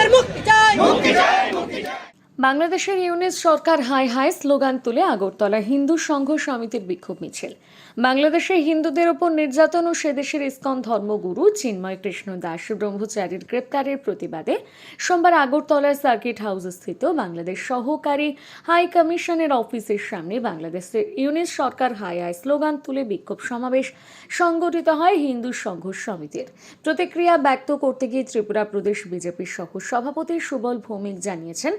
আমাদের মুক্তি চাই। মুক্তি চাই মুক্তি চাই। বাংলাদেশের ইউনিস সরকার হাই হাই স্লোগান তুলে আগরতলা হিন্দু সংঘ সমিতির বিক্ষোভ মিছিল। বাংলাদেশে হিন্দুদের ওপর নির্যাতন ও সেদেশের ইস্কন ধর্মগুরু চিন্ময় কৃষ্ণ দাস ব্রহ্মচারীর গ্রেপ্তারের প্রতিবাদে সোমবার আগরতলার সার্কিট হাউস স্থিত বাংলাদেশ সহকারী হাই কমিশনের অফিসের সামনে বাংলাদেশের ইউনিস সরকার হাই হাই স্লোগান তুলে বিক্ষোভ সমাবেশ সংগঠিত হয় হিন্দু সংঘ সমিতির। প্রতিক্রিয়া ব্যক্ত করতে গিয়ে ত্রিপুরা প্রদেশ বিজেপির সহ সভাপতি সুবল ভৌমিক জানিয়েছেন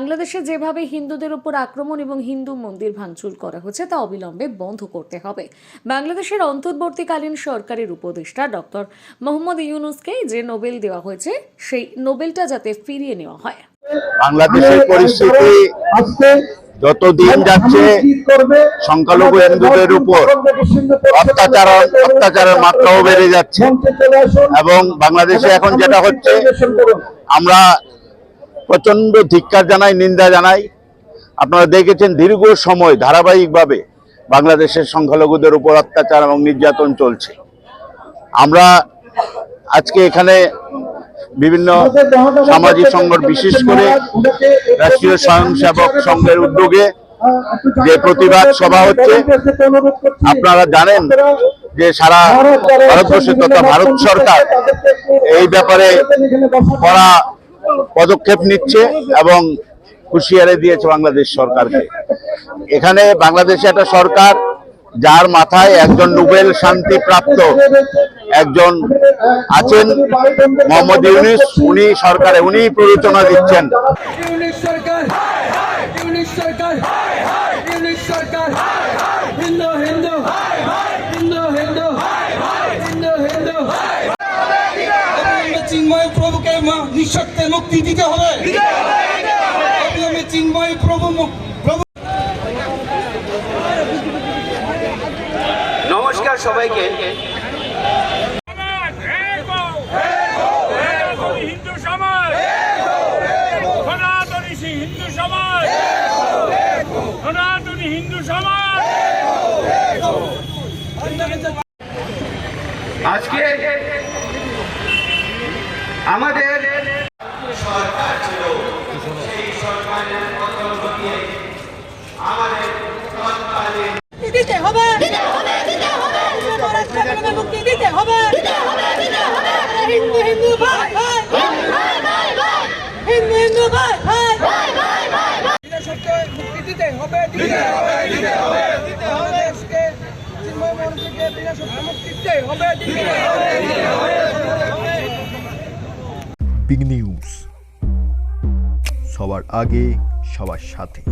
বাংলাদেশে যেভাবে হিন্দুদের উপর আক্রমণ এবং হিন্দু মন্দির ভাঙচুর করা হচ্ছে তা অবিলম্বে বন্ধ করতে হবে। বাংলাদেশের অন্তর্বর্তীকালীন সরকারের উপদেষ্টা ডক্টর মোহাম্মদ ইউনুসকে যে নোবেল দেওয়া হয়েছে সেই নোবেলটা যাতে ফিরিয়ে নেওয়া হয়। বাংলাদেশের পরিস্থিতি যত দিন যাচ্ছে সংখ্যালঘু হিন্দুদের উপর অত্যাচার অত্যাচারের মাত্রাও বেড়ে যাচ্ছে। এবং বাংলাদেশে এখন যেটা হচ্ছে আমরা প্রচণ্ড ধিক্কার জানাই, নিন্দা জানাই। আপনারা দেখেছেন দীর্ঘ সময় ধারাবাহিকভাবে বাংলাদেশের সংখ্যালঘুদের উপর অত্যাচার এবং নির্যাতন চলছে। আমরা আজকে এখানে বিভিন্ন সামাজিক সংগঠন বিশেষ করে রাষ্ট্রীয় স্বয়ংসেবক সংঘের উদ্যোগে যে প্রতিবাদ সভা হচ্ছে, আপনারা জানেন যে সারা ভারতবর্ষে তথা ভারত সরকার এই ব্যাপারে কড়া পদক্ষেপ নিচ্ছে এবং হুঁশিয়ারি দিয়েছে বাংলাদেশ সরকারকে। এখানে বাংলাদেশে একটা সরকার যার মাথায় একজন নোবেল শান্তি প্রাপ্ত একজন আছেন, মোহাম্মদ ইউনিস, উনি সরকারে উনি প্ররোচনা দিচ্ছেন ইউনিট সরকার ইউনিট সরকার ইউনিট সরকার হিন্দু হিন্দু হিন্দু হিন্দু হিন্দু হিন্দু অবিলম্বে চিন্ময় প্রভুকে মা- নিঃশর্তে মুক্তি দিতে হবে। চিন্ময় প্রভু প্রভু নমস্কার সবাইকে। হিন্দু সমাজ। সনাতনী হিন্দু সমাজ। সনাতনী হিন্দু সমাজ। আজকে আমাদের নিউজ সবার আগে সবার সাথে।